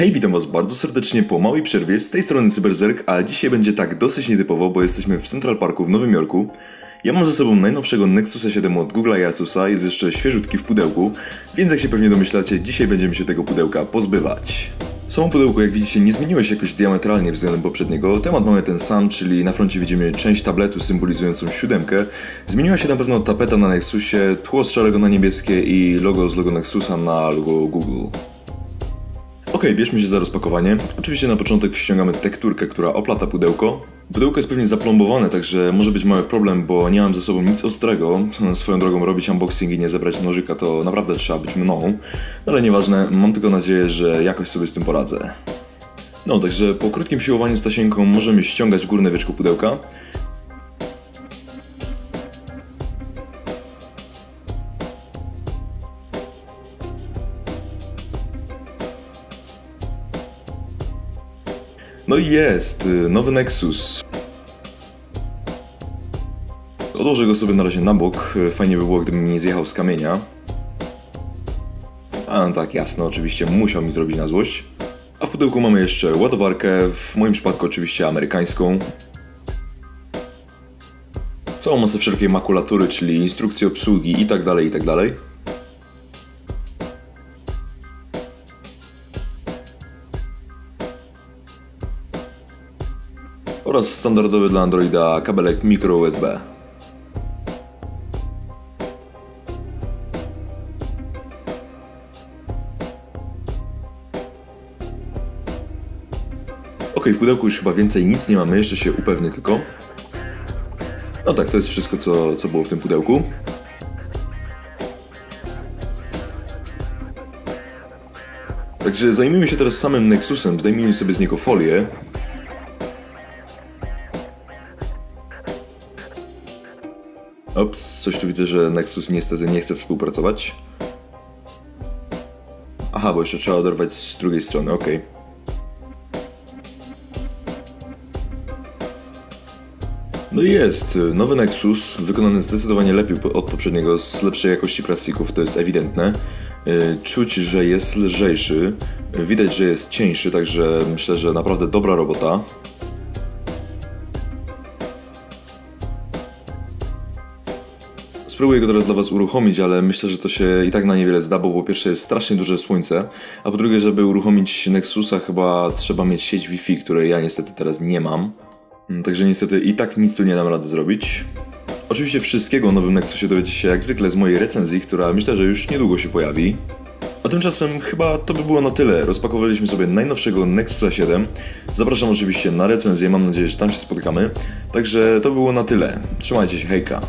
Hej, witam was bardzo serdecznie po małej przerwie, z tej strony Cyberzerk, a dzisiaj będzie tak dosyć nietypowo, bo jesteśmy w Central Parku w Nowym Jorku. Ja mam ze sobą najnowszego Nexusa 7 od Google'a i Asusa, jest jeszcze świeżutki w pudełku, więc jak się pewnie domyślacie, dzisiaj będziemy się tego pudełka pozbywać. Samo pudełko, jak widzicie, nie zmieniło się jakoś diametralnie względem poprzedniego. Temat mamy ten sam, czyli na froncie widzimy część tabletu symbolizującą siódemkę. Zmieniła się na pewno tapeta na Nexusie, tło z szarego na niebieskie i logo z logo Nexusa na logo Google. Ok, bierzmy się za rozpakowanie. Oczywiście na początek ściągamy tekturkę, która oplata pudełko. Pudełko jest pewnie zaplombowane, także może być mały problem, bo nie mam ze sobą nic ostrego. Swoją drogą robić unboxing i nie zebrać nożyka to naprawdę trzeba być mną. Ale nieważne, mam tylko nadzieję, że jakoś sobie z tym poradzę. No, także po krótkim siłowaniu z tasienką możemy ściągać górne wieczko pudełka. No i jest, y, nowy Nexus. Odłożę go sobie na razie na bok. y, Fajnie by było, gdybym nie zjechał z kamienia. A no tak, jasne, oczywiście musiał mi zrobić na złość. A w pudełku mamy jeszcze ładowarkę, w moim przypadku oczywiście amerykańską. Całą masę wszelkiej makulatury, czyli instrukcje obsługi i tak oraz standardowy dla Androida kabelek micro USB. Ok, w pudełku już chyba więcej nic nie mamy, jeszcze się upewnię tylko. No tak, to jest wszystko, co, co było w tym pudełku. Także zajmijmy się teraz samym Nexusem, zdejmijmy sobie z niego folię. Ops, coś tu widzę, że Nexus niestety nie chce współpracować. Aha, bo jeszcze trzeba oderwać z drugiej strony, okej. No i jest, nowy Nexus, wykonany zdecydowanie lepiej od poprzedniego, z lepszej jakości plastików, to jest ewidentne. Y, Czuć, że jest lżejszy, y, widać, że jest cieńszy, także myślę, że naprawdę dobra robota. Spróbuję go teraz dla Was uruchomić, ale myślę, że to się i tak na niewiele zda, bo po pierwsze jest strasznie duże słońce, a po drugie, żeby uruchomić Nexusa chyba trzeba mieć sieć Wi-Fi, której ja niestety teraz nie mam. Mm, Także niestety i tak nic tu nie dam rady zrobić. Oczywiście wszystkiego o nowym Nexusie dowiecie się jak zwykle z mojej recenzji, która myślę, że już niedługo się pojawi. A tymczasem chyba to by było na tyle. Rozpakowaliśmy sobie najnowszego Nexusa 7. Zapraszam oczywiście na recenzję, mam nadzieję, że tam się spotykamy. Także to by było na tyle. Trzymajcie się, hejka.